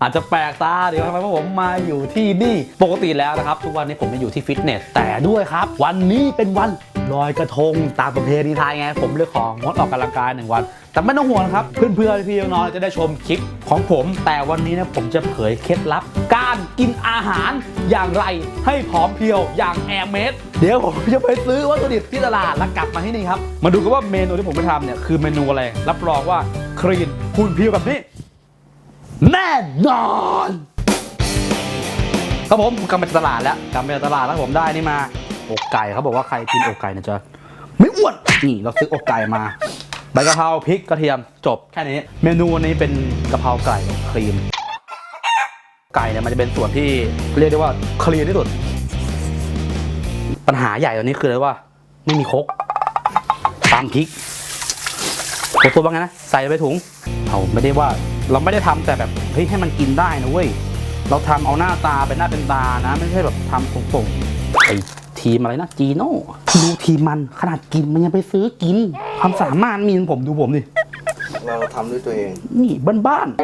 อาจจะแปลกตาเดี๋ยวทำไมเพราะผมมาอยู่ที่นี่ ปกติแล้วนะครับ ทุกวันนี้ผมมาอยู่ที่ฟิตเนส แต่ด้วยครับ วันนี้เป็นวันลอยกระทงตามประเพณีไทยไง ผมเลยของงดออกกำลังกายหนึ่งวัน แต่ไม่ต้องห่วงนะครับ เพื่อนๆพี่น้องๆจะได้ชมคลิปของผม แต่วันนี้นะผมจะเผยเคล็ดลับ การกินอาหารอย่างไรให้ผอมเพรียวอย่างแอร์เมสเดี๋ยวผมจะไปซื้อวัตถุดิบที่ตลาดแล้วกลับมาที่นี่ครับมาดูกันว่าเมนูที่ผมไปทำเนี่ยคือเมนูอะไรรับรองว่าคลีนหุ่นเพรียวแบบนี้ แน่นอนครับผมกำลังไปตลาดแล้วกำลังไปตลาดแล้วผมได้นี่มาอกไก่เขาบอกว่าใครกินอกไก่เนี่ยจะไม่อ้วนนี่เราซื้ออกไก่มาใบกะเพราพริกกระเทียมจบแค่นี้ เมนูวันนี้เป็นกะเพราไก่ครีม ไก่เนี่ยมันจะเป็นส่วนที่เรียกได้ว่าคลีนที่สุด ปัญหาใหญ่ตอนนี้คืออะไรว่า ไม่มีครกตามพริกโอ้ตัวว่าไงนะใส่ไปถุงเอาไม่ได้ว่า เราไม่ได้ทำแต่แบบเฮ้ยให้มันกินได้นะเว้ยเราทำเอาหน้าตาเป็นหน้าเป็นตานะ ไม่ใช่แบบทำส่งๆไอ้ทีมอะไรนะจีโน่ดูทีมมันขนาดกินมันยังไปซื้อกินความสามารถมีของผมดูผมดิเราทำด้วยตัวเอง นี่บ้านๆ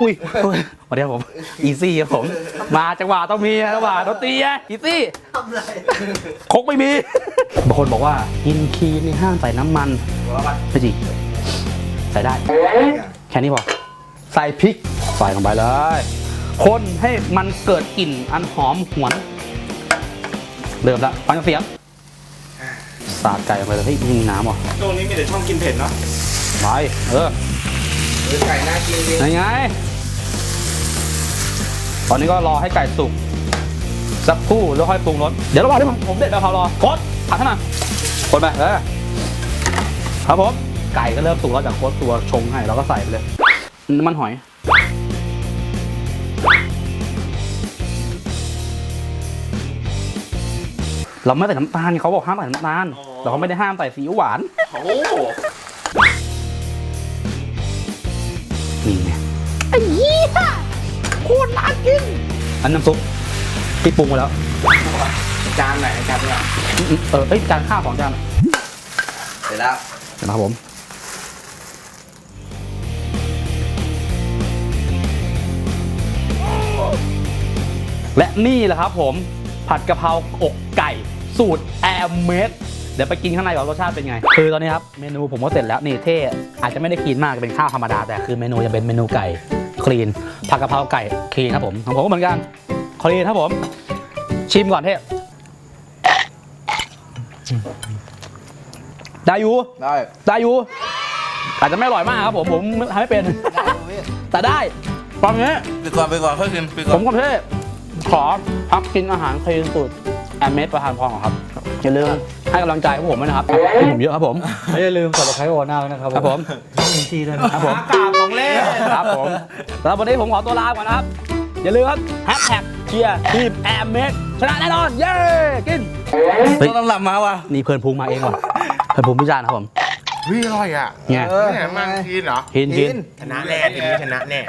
อุ้ยสวัสดีครับผมอีซี่ครับผม มาจังหวะต้องมีจังหวะต้องตีอะอีซี่ทำไรครกไม่มีบางคนบอกว่ากินคีนในห้ามใส่น้ำมันว่าปะไม่จริง ใส่ได้ แค่นี้พอ ใส่พริก ใส่ลงไปเลย คนให้มันเกิดกลิ่นอันหอมหวน เริ่มละฟังเสียง สาดไก่ลงไปเลยเฮ้ยมีน้ำเหรอช่วงนี้มีแต่ช่องกินเผ็ดเนาะไปเออหรือไก่น่ากินจริงยังไง ตอนนี้ก็รอให้ไก่สุกสักครู่แล้วค่อยปรุงรส เดี๋ยวระหว่างที่ผมผมเด็ดกะเพรารอโคตรผัดให้หน่อยคนไปเออครับผม ไก่ก็เริ่มสุกแล้วจากโคตรตัวชงให้เราก็ใส่ไปเลยน้ำมันหอย เราไม่ใส่น้ำตาลเขาบอกห้ามใส่น้ำตาลแต่เขาไม่ได้ห้ามใส่ซีอิ๊วหวานโอ้นี่ไงไอ้เหี้ยโคตรน่ากิน อันน้ำซุปที่ปรุงมาแล้ว จานไหนจานเนี่ยอืมเออเอ้ยจานข้าวสองจานเสร็จแล้วเดี๋ยวนะครับผม และนี่แหละครับผมผัดกะเพราอกไก่สูตรแอมเมดเดี๋ยวไปกินข้างในก่อนรสชาติเป็นไง คือตอนนี้ครับเมนูผมก็เสร็จแล้วนี่เท่อาจจะไม่ได้คลีนมากเป็นข้าวธรรมดาแต่คือเมนูจะเป็นเมนูไก่คลีนผัดกะเพราไก่คลีนครับผมของผมก็เหมือนกันคลีนครับผม ชิมก่อนเท่ได้อยู่ได้ได้อยู่อาจจะไม่อร่อยมากครับผมผมทำไม่เป็น แต่ได้ตอนนี้ไปก่อนไปก่อนค่อยกินไปก่ผอนมกับเพ่ ขอพักกินอาหารคลีนสูตรแอมเมสประธานพรก่อนครับอย่าลืมให้กำลังใจพวกผมด้วยนะครับที่ผมเยอะครับผม ไม่อย่าลืมกดไลค์โอน่าด้วยนะครับครับผมอินซีด้วยนะครับผมกาบของเล่นครับผมแล้ววันนี้ผมขอตัวลาก่อนนะครับ อย่าลืมครับแฮชแท็กเชียร์ทีมแอมเมสชนะแน่นอนเย้กินเฮ้ยต้องลำมาว่ะนี่เพื่อนพุงมาเองว่ะเพื่อนพุงพิจารณ์ครับผมเฮ้ยอร่อยอะไงเออแหมมันกินเหรอกินกินชนะแน่ทีมนี้ชนะแน่